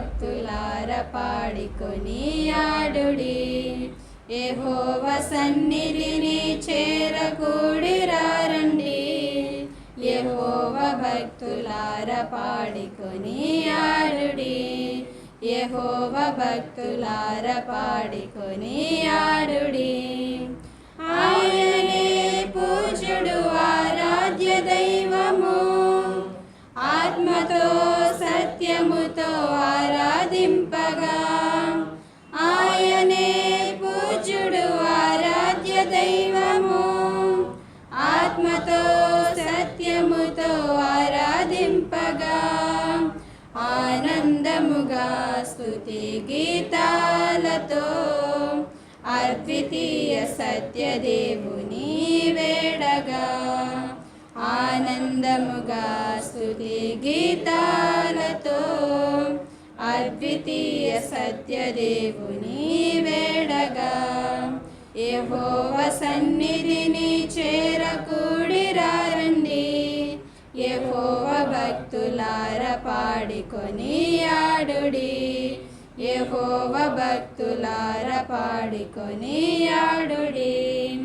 భక్తులార పాడికొని ఆడుడి. ఏహోవ సన్నిధిని చేరకూడిరారండి. యహోవ భక్తులార పాడికొని ఆడుడి. యహోవ భక్తులార పాడికొని ఆడుడి. ఆయనే పూజుడు వారా ఆరాధింపగా ఆనందముగా స్థుతి గీతాలతో. అద్వితీయ సత్యదేవుని వేడగా. ఆనందముగా స్థుతి గీతాలతో. అద్వితీయ సత్యదేవుని వేడగా. యెహోవ సన్నిధిని చేరకూడిరా భక్తులార పాడికొని ఆడుడి. యహోవ భక్తులార పాడికొని ఆడుడి.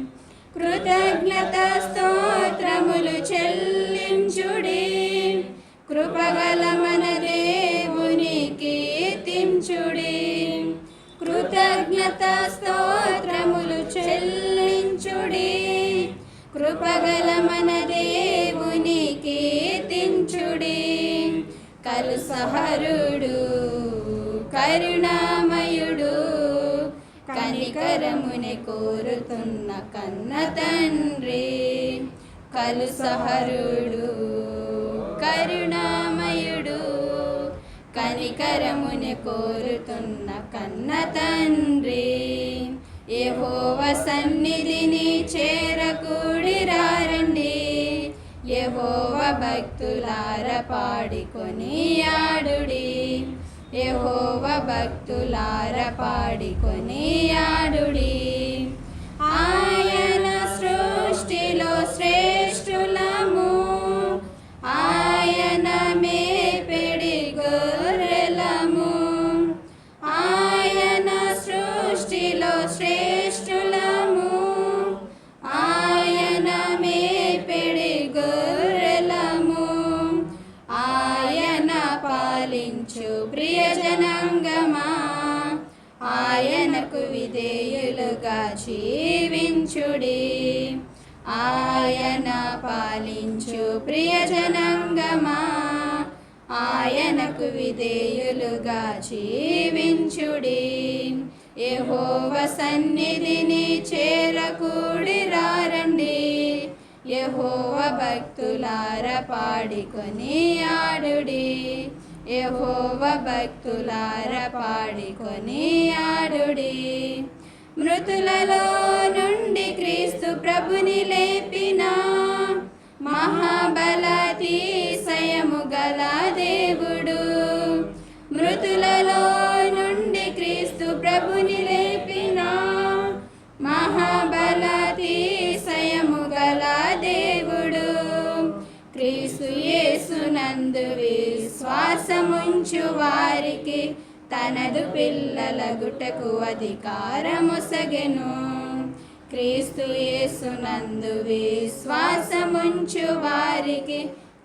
కృతజ్ఞత స్తోత్రములు చెల్లించుడి. కృపగల మన దేవుని కీర్తించుడి. కృతజ్ఞత స్తోత్రములు చెల్లించుడి. కృపగల మన దేవుని సహరుడు కరుణామయుడు కనికరముని కోరుతున్న కన్న తండ్రి కలుసహరుడు కరుణామయుడు కనికరముని కోరుతున్న కన్న తండ్రి యెహోవ సన్నిధిని చేరకూడిరారండి. యహోవ భక్తులార పాడికొని ఆడుడి. యహోవ భక్తులార పాడికొని ఆడు ప్రియజనాంగమా ఆయనకు విధేయులుగా జీవించుడి. ఆయన పాలించు ప్రియజనాంగమా? ఆయనకు విధేయులుగా జీవించుడి. యహోవ సన్నిధిని చేరకూడిరారండి. యహోవ భక్తులార పాడికొని ఆడుడి. యహోవ భక్తులార పాడికొని ఆడుడి. మృతులలో నుండి క్రీస్తు ప్రభుని లేపిన మహాబలతీశయము గల దేవుడు. మృతులలో నుండి క్రీస్తు ప్రభుని లేపిన మహాబలతీశయము గల దేవుడు. క్రీస్తు యేసునందువి వారికి తనదు పిల్లల గుటకు అధికారముసగెను. క్రీస్తు యేసునందు విశ్వాసముంచు వారికి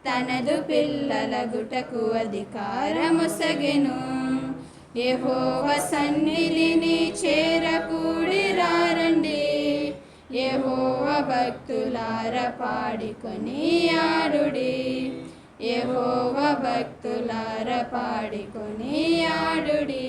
తనదు పిల్లల గుటకు అధికారముసగెను. యెహోవ సన్నిధిని చేరకూడిరారండి. యెహోవ భక్తులార పాడికొని ఆడుడి. యహోవ భక్తులార పాడికొని ఆడుడి.